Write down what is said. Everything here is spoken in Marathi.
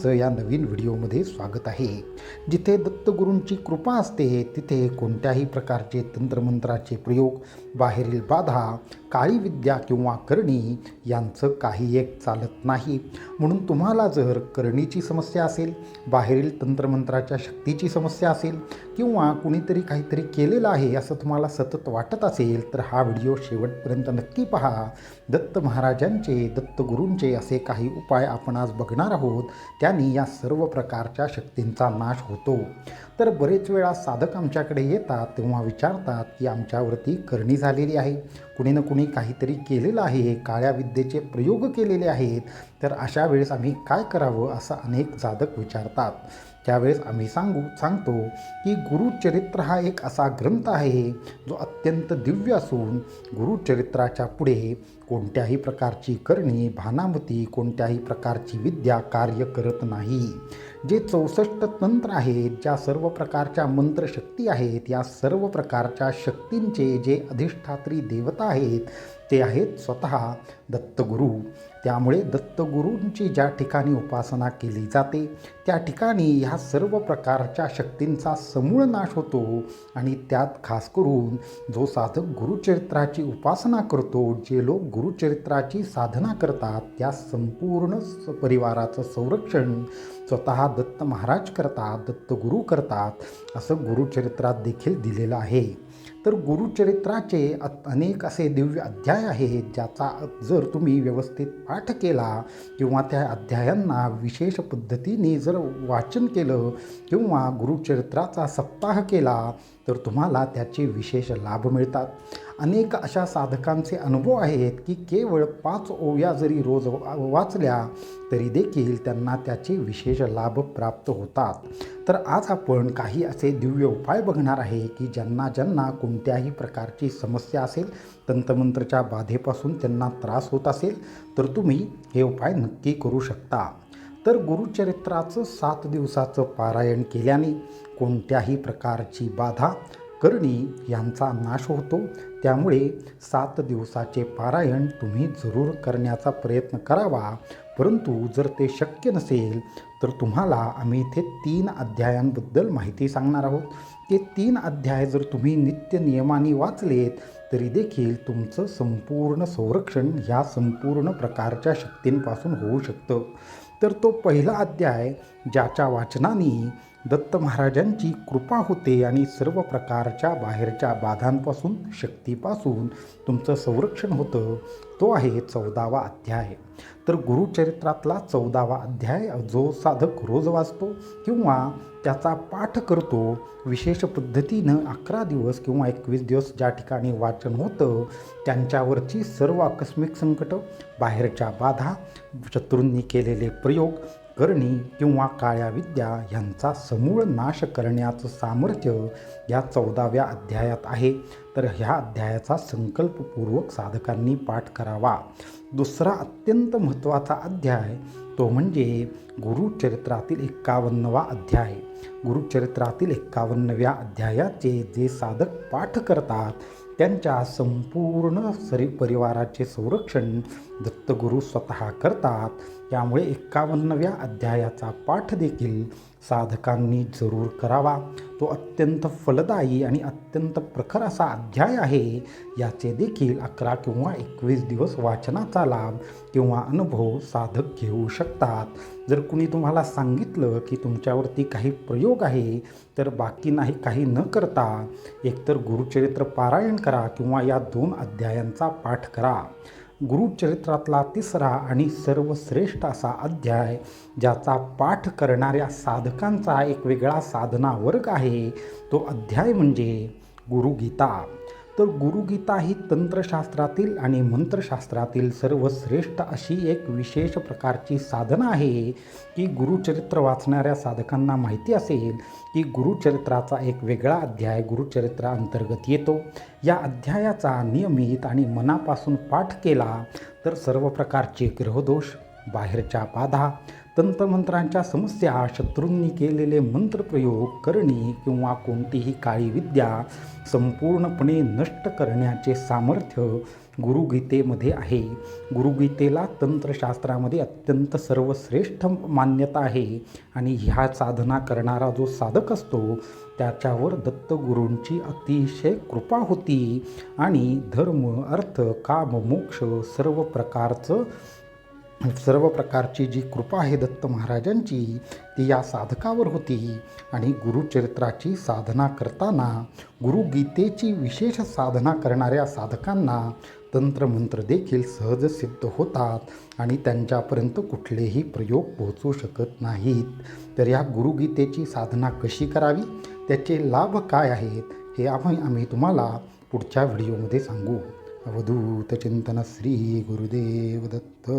सर्वांचं या नवीन व्हिडिओमध्ये स्वागत आहे. जिथे दत्तगुरूंची कृपा असते तिथे कोणत्याही प्रकारचे तंत्रमंत्राचे प्रयोग बाहेरील बाधा काळी विद्या किंवा करणी यांचं काही एक चालत नाही. म्हणून तुम्हाला जर करणीची समस्या असेल बाहेरील तंत्रमंत्राच्या शक्तीची समस्या असेल किंवा कुणीतरी काहीतरी केलेलं आहे असं तुम्हाला सतत वाटत असेल तर हा व्हिडिओ शेवटपर्यंत नक्की पहा. दत्त महाराजांचे दत्तगुरूंचे असे काही उपाय आपण आज बघणार आहोत. त्या त्यांनी या सर्व प्रकारच्या शक्तींचा नाश होतो. तर बरेच वेळा साधक आमच्याकडे येतात तेव्हा विचारतात की आमच्यावरती करणी झालेली आहे. कुणी ना कुणी काहीतरी केलेलं आहे काळ्या विद्येचे प्रयोग केलेले आहेत. तर अशा वेळेस आम्ही काय करावं असं अनेक जाधक विचारतात. त्यावेळेस आम्ही सांगू सांगतो की गुरुचरित्र हा एक असा ग्रंथ आहे जो अत्यंत दिव्य असून गुरुचरित्राच्या पुढे कोणत्याही प्रकारची करणी भानामती कोणत्याही प्रकारची विद्या कार्य करत नाही. जे चौसष्ट तंत्र आहेत ज्या सर्व प्रकारच्या मंत्रशक्ती आहेत या सर्व प्रकारच्या शक्तींचे जे अधिष्ठात्री देवता आहेत ते आहेत स्वतः दत्तगुरू. त्यामुळे दत्तगुरूंची ज्या ठिकाणी उपासना केली जाते त्या ठिकाणी ह्या सर्व प्रकारच्या शक्तींचा समूळ नाश होतो आणि त्यात खास करून जो साधक गुरुचरित्राची उपासना करतो जे लोक गुरुचरित्राची साधना करतात त्या संपूर्ण स- परिवाराचं संरक्षण स्वतः दत्त महाराज करतात दत्तगुरू करतात असं गुरुचरित्रात देखील दिलेलं आहे. तर गुरुचरित्राचे अनेक असे दिव्य अध्याय आहेत ज्याचा जर तुम्ही व्यवस्थित पाठ केला किंवा त्या अध्यायांना विशेष पद्धतीने जर वाचन केलं किंवा गुरुचरित्राचा सप्ताह केला तर तुम्हाला त्याचे विशेष लाभ मिळतात. अनेक अशा साधकांचे अनुभव आहेत की केवळ पाच ओव्या जरी रोज वा- वाचल्या तरी देखील त्यांना त्याचे विशेष लाभ प्राप्त होतात. तर आज आपण काही असे दिव्य उपाय बघणार आहे की ज्यांना ज्यांना कोणत्याही प्रकारची समस्या असेल तंतमंत्रच्या बाधेपासून त्यांना त्रास होत असेल तर तुम्ही हे उपाय नक्की करू शकता. तर गुरुचरित्राचं सात दिवसाचं पारायण केल्याने कोणत्याही प्रकारची बाधा करणी यांचा नाश होतो. त्यामुळे सात दिवसाचे पारायण तुम्ही जरूर करण्याचा प्रयत्न करावा. परंतु जर ते शक्य नसेल तर तुम्हाला आम्ही इथे तीन अध्यायांबद्दल माहिती सांगणार आहोत. ते तीन अध्याय जर तुम्ही नित्य नियमाने वाचलेत तरी देखील तुमचं संपूर्ण संरक्षण ह्या संपूर्ण प्रकारच्या शक्तींपासून होऊ शकतं. तर तो पहिला अध्याय ज्याच्या वाचनाने दत्त महाराजांची कृपा होते आणि सर्व प्रकारच्या बाहेरच्या बाधांपासून शक्तीपासून तुमचं संरक्षण होतं. तो आहे चौदावा अध्याय. तर गुरुचरित्रातला चौदावा अध्याय जो साधक रोज वाचतो किंवा त्याचा पाठ करतो विशेष पद्धतीनं अकरा दिवस किंवा एकवीस दिवस ज्या ठिकाणी वाचन होतं त्यांच्यावरची सर्व आकस्मिक संकटं बाहेरच्या बाधा शत्रूंनी केलेले प्रयोग करणी किंवा काळ्या विद्या ह्यांचा समूळ नाश करण्याचं सामर्थ्य या चौदाव्या अध्यायात आहे. तर ह्या अध्यायाचा संकल्पपूर्वक साधकांनी पाठ करावा. दुसरा अत्यंत महत्त्वाचा अध्याय तो म्हणजे गुरुचरित्रातील एक्कावन्नवा अध्याय. गुरुचरित्रातील एक्कावन्नव्या अध्यायाचे जे साधक पाठ करतात त्यांच्या संपूर्ण सरी परिवाराचे संरक्षण दत्तगुरू स्वतः करतात. त्यामुळे एक्कावन्नव्या अध्यायाचा पाठ देखील साधकांनी जरूर करावा. तो अत्यंत फलदायी आणि अत्यंत प्रखर असा अध्याय आहे. याचे देखील अकरा किंवा एकवीस दिवस वाचनाचा लाभ किंवा अनुभव साधक घेऊ शकतात. जर कुणी तुम्हाला सांगितलं की तुमच्यावरती काही प्रयोग आहे तर बाकी नाही काही न करता एकतर गुरुचरित्र पारायण करा किंवा या दोन अध्यायांचा पाठ करा. गुरुचरित्रातला तिसरा आणि सर्वश्रेष्ठ असा अध्याय ज्याचा पाठ करणाऱ्या साधकांचा एक वेगळा साधना वर्ग आहे तो अध्याय म्हणजे गुरुगीता. तर गुरुगीता ही तंत्रशास्त्रातील आणि मंत्रशास्त्रातील सर्वश्रेष्ठ अशी एक विशेष प्रकारची साधना आहे. की गुरुचरित्र वाचणाऱ्या साधकांना माहिती असेल की गुरुचरित्राचा एक वेगळा अध्याय गुरुचरित्राअंतर्गत येतो. या अध्यायाचा नियमित आणि मनापासून पाठ केला तर सर्व प्रकारचे ग्रहदोष बाहेरच्या बाधा तंत्रमंत्रांच्या समस्या शत्रूंनी केलेले मंत्रप्रयोग करणे किंवा कोणतीही काळी विद्या संपूर्णपणे नष्ट करण्याचे सामर्थ्य गुरुगीतेमध्ये आहे. गुरुगीतेला तंत्रशास्त्रामध्ये अत्यंत सर्वश्रेष्ठ मान्यता आहे आणि ह्या साधना करणारा जो साधक असतो त्याच्यावर दत्तगुरूंची अतिशय कृपा होती. आणि धर्म अर्थ काम मोक्ष सर्व प्रकारचं सर्व प्रकारची जी कृपा आहे दत्त महाराजांची ती या साधकावर होती. आणि गुरुचरित्राची साधना करताना गुरुगीतेची विशेष साधना करणाऱ्या साधकांना तंत्रमंत्र देखील सहज सिद्ध होतात आणि त्यांच्यापर्यंत कुठलेही प्रयोग पोहोचू शकत नाहीत. तर या गुरुगीतेची साधना कशी करावी? त्याचे लाभ काय आहेत? हे आम्ही आम्ही तुम्हाला पुढच्या व्हिडिओमध्ये सांगू. अवधूत चिंतन श्री गुरुदेव दत्त.